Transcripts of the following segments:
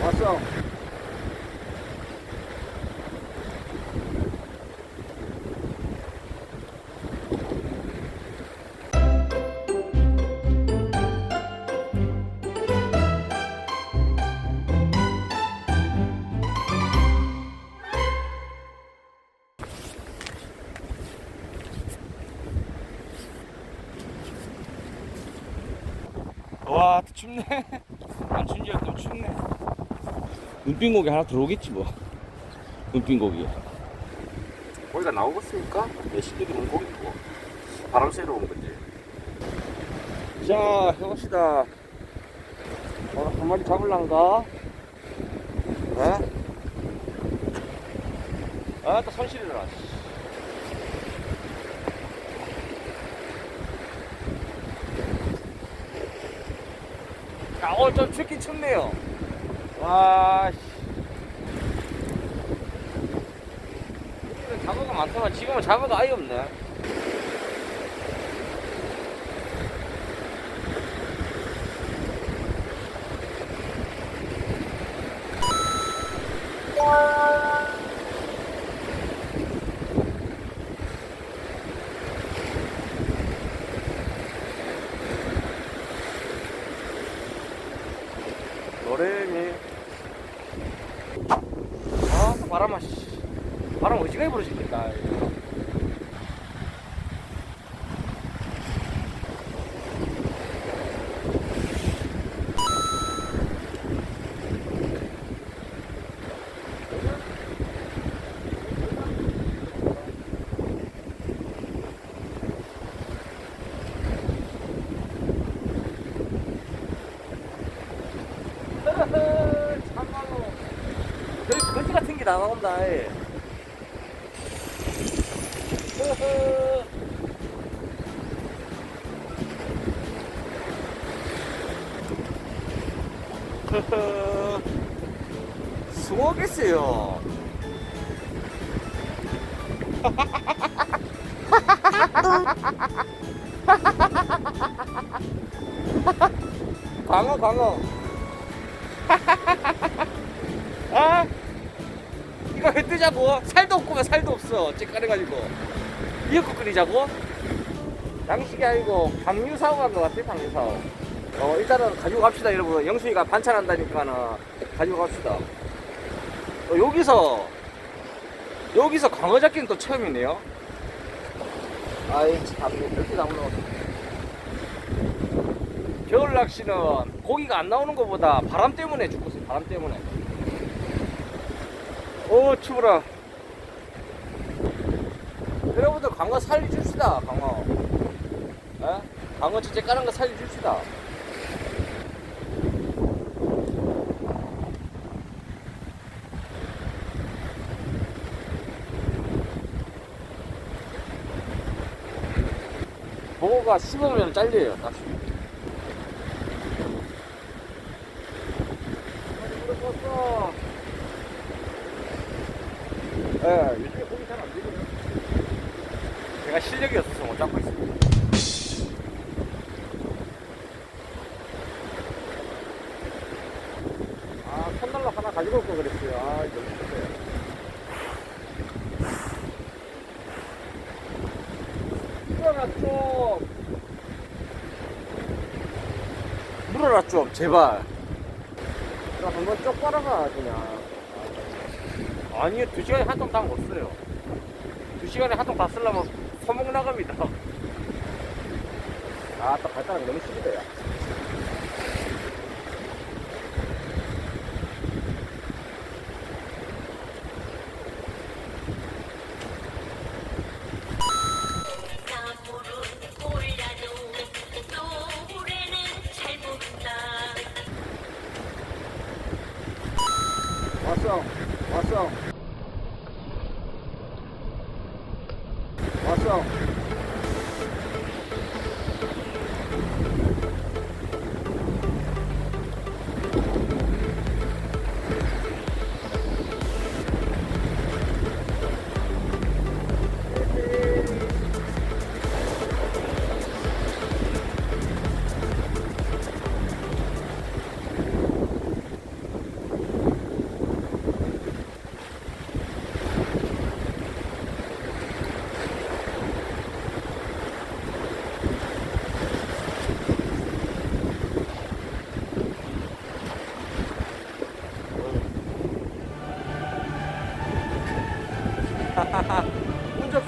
왔어. 와, 또 춥네. 안 춥지 좀 춥네. 눈빙 고기 하나 들어오겠지 뭐. 눈빙 고기. 고기가 나오겠습니까? 내 시들이면 고기 고 바람 쐬러 온 거지. 자, 해봅시다. 어, 한 마리 잡을란가? 에? 아, 또 손실이라. 아, 어, 좀 춥긴 춥네요. 와, 씨. 잡어가 많더만 지금은 잡어가 아예 없네. 노래미. 아, 또 바람아, 씨. 참말로. 거지 같은 게 나온다. 흐흐. 수고하겠어요. 광어, 광어. 아? 이거 회 뜨자고? 살도 없구만 살도 없어 찌까려가지고 미역국 끓이자고? 양식이 아니고 방류사고 간것 같아 방류사고 어 일단은 가지고 갑시다 여러분. 영수이가 반찬한다니까는 가지고 갑시다. 어, 여기서 여기서 광어 잡기는 또 처음이네요. 아이 참 이렇게 나오는 겨울 낚시는 고기가 안 나오는 것보다 바람 때문에 죽고 있어요 바람 때문에. 오 추워라 여러분들 광어 살려줍시다 광어. 에? 광어 진짜 까는 거 살려줍시다. 보고가 씹으면 잘려요 낚시. 예, 요즘에 고기 잘 안 되거든요. 제가 실력이 없어서 못 잡고 있습니다. 아, 손날로 하나 가지고 올걸 그랬어요. 아, 너무 좋네요. 물어라 좀. 물어라 좀, 제발. 나 한번 쪽 빨아가, 그냥. 아니요, 두 시간에 한통다못 써요. 두 시간에 한 통다 쓰려면 소목 나갑니다. 아, 또 발가락 너무 시리다, 야. 왔어, 왔어. 왔어.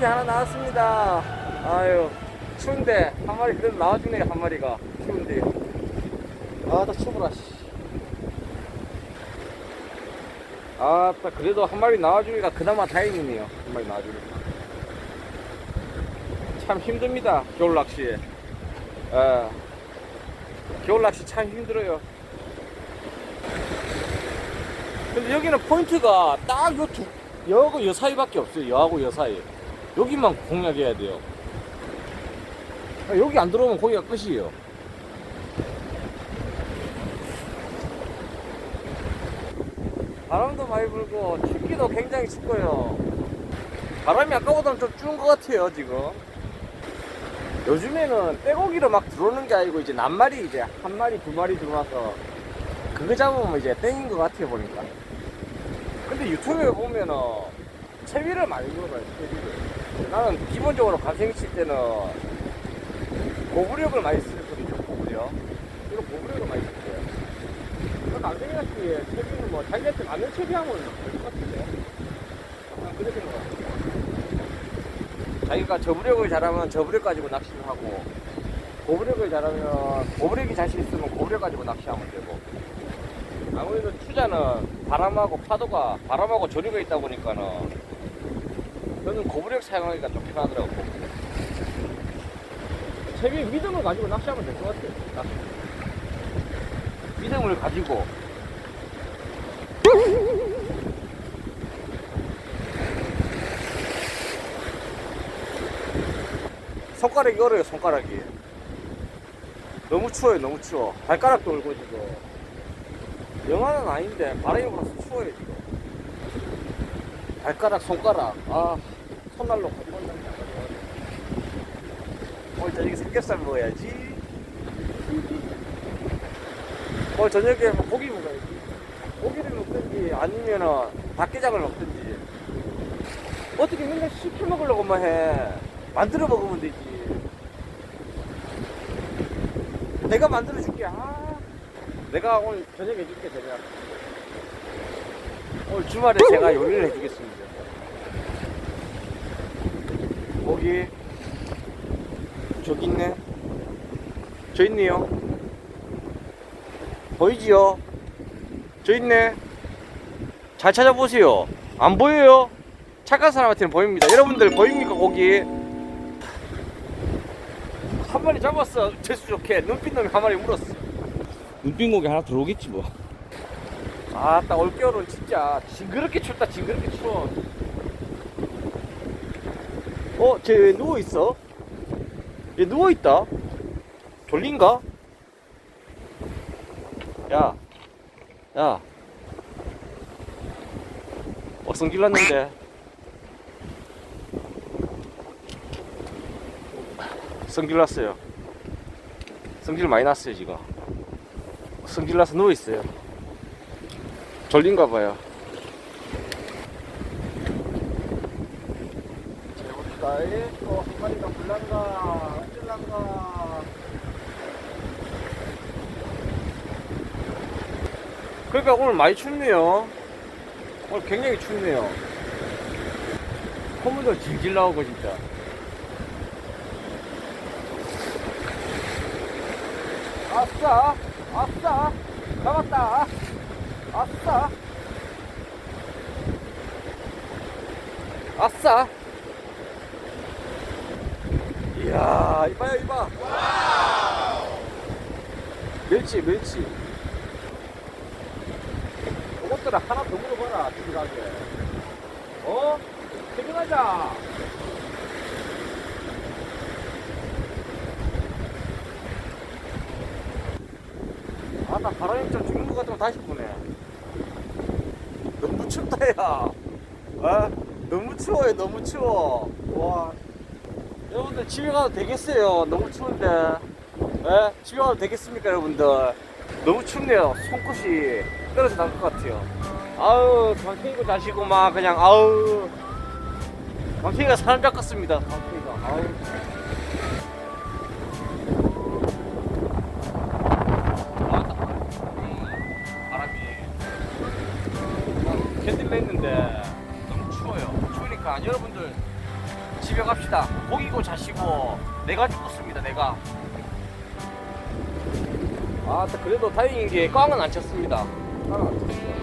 낙지 하나 나왔습니다. 아유, 추운데 한 마리 그래도 나와주네 한 마리가 추운데. 아 나 추워라. 씨. 아따 그래도 한 마리 나와주니까 그나마 다행이네요. 한 마리 나와주니까. 참 힘듭니다 겨울 낚시에. 아, 겨울 낚시 참 힘들어요. 근데 여기는 포인트가 딱 요 두, 여하고 여 사이밖에 없어요. 여하고 여 사이. 여기만 공략해야 돼요. 아, 여기 안 들어오면 거기가 끝이에요. 바람도 많이 불고 춥기도 굉장히 춥고요. 바람이 아까보다는 좀 추운 것 같아요 지금. 요즘에는 떼고기로 막 들어오는 게 아니고 이제 낱마리 이제 한 마리 두 마리 들어와서 그거 잡으면 이제 땡인 것 같아요 보니까. 근데 유튜브에 보면은 채비를 많이 물어봐요 채비를. 나는 기본적으로 감생 칠 때는 고부력을 많이 쓰거든요 고부력. 이거 고부력을 많이 쓸게요. 그 감생이 같이 채비는 뭐 자기한테 맞는 채비하면 될것 같은데. 난 그렇게 생각합니다. 자기가 저부력을 잘하면 저부력 가지고 낚시를 하고 고부력을 잘하면 고부력이 자신 있으면 고부력 가지고 낚시하면 되고 아무래도 추자는 바람하고 파도가 바람하고 조류가 있다 보니까는 저는 고부력 사용하기가 좀 편하더라고. 채비 믿음을 가지고 낚시하면 될 것 같아요 낚시. 믿음을 가지고. 손가락이 얼어요 손가락이. 너무 추워요 너무 추워. 발가락도 얼고 지금. 영하는 아닌데 바람이 불어서 추워요 지금. 발가락 손가락. 아 손난로 오늘 저녁에 삼겹살 먹어야지. 오늘 저녁에 뭐 고기 먹어야지. 고기를 먹든지 아니면은 닭게장을 먹든지. 어떻게 맨날 시켜 먹으려고만 해? 만들어 먹으면 되지. 내가 만들어 줄게. 아. 내가 오늘 저녁 해줄게 저녁 오늘 주말에 제가 요리를 해주겠습니다 고기 저기 있네. 저 있네요. 보이지요? 저 있네. 잘 찾아보세요. 안 보여요? 착한 사람한테는 보입니다. 여러분들 보입니까 고기? 한 마리 잡았어. 재수 좋게. 눈빛 놈이 한 마리 물었어. 눈빛 고기 하나 들어오겠지 뭐. 아따 올겨울은 진짜 징그럽게 춥다 징그럽게 추워 어? 쟤 왜 누워있어? 얘 누워있다 졸린가? 야 야. 어, 성질 났는데. 성질 많이 났어요, 지금. 성질 나서 누워있어요. 졸린가 봐요. 재봅시다. 예, 또한 마리가 불난가, 어쩔란가. 그러니까 오늘 많이 춥네요. 오늘 굉장히 춥네요. 콧물도 질질 나오고 진짜. 아싸, 아싸, 잡았다. 아싸, 아싸. 이야, 이봐요, 이봐. 멸치, 멸치. 이것들을 하나 더 물어봐라, 집가게 어? 퇴근하자. 아, 나 바람이 좀 죽는 것 같으면 다시 보내. 너무 춥다, 야. 어? 너무 추워요, 너무 추워. 와. 여러분들 집에 가도 되겠어요. 너무 추운데. 예? 집에 가도 되겠습니까, 여러분들? 너무 춥네요. 손끝이 떨어져 나올 것 같아요. 아우, 광탱이고 자시고 막 그냥 아우. 광탱이가 사람 잡았습니다. 광탱이가. 아우. 아, 바람이 견딜려 했는데 너무 추워요. 추우니까 여러분들 집에 갑시다. 고기고 자시고 내가 죽었습니다. 내가. 아, 그래도 다행인 게 꽝은 안 쳤습니다. 꽝은 안 쳤어요.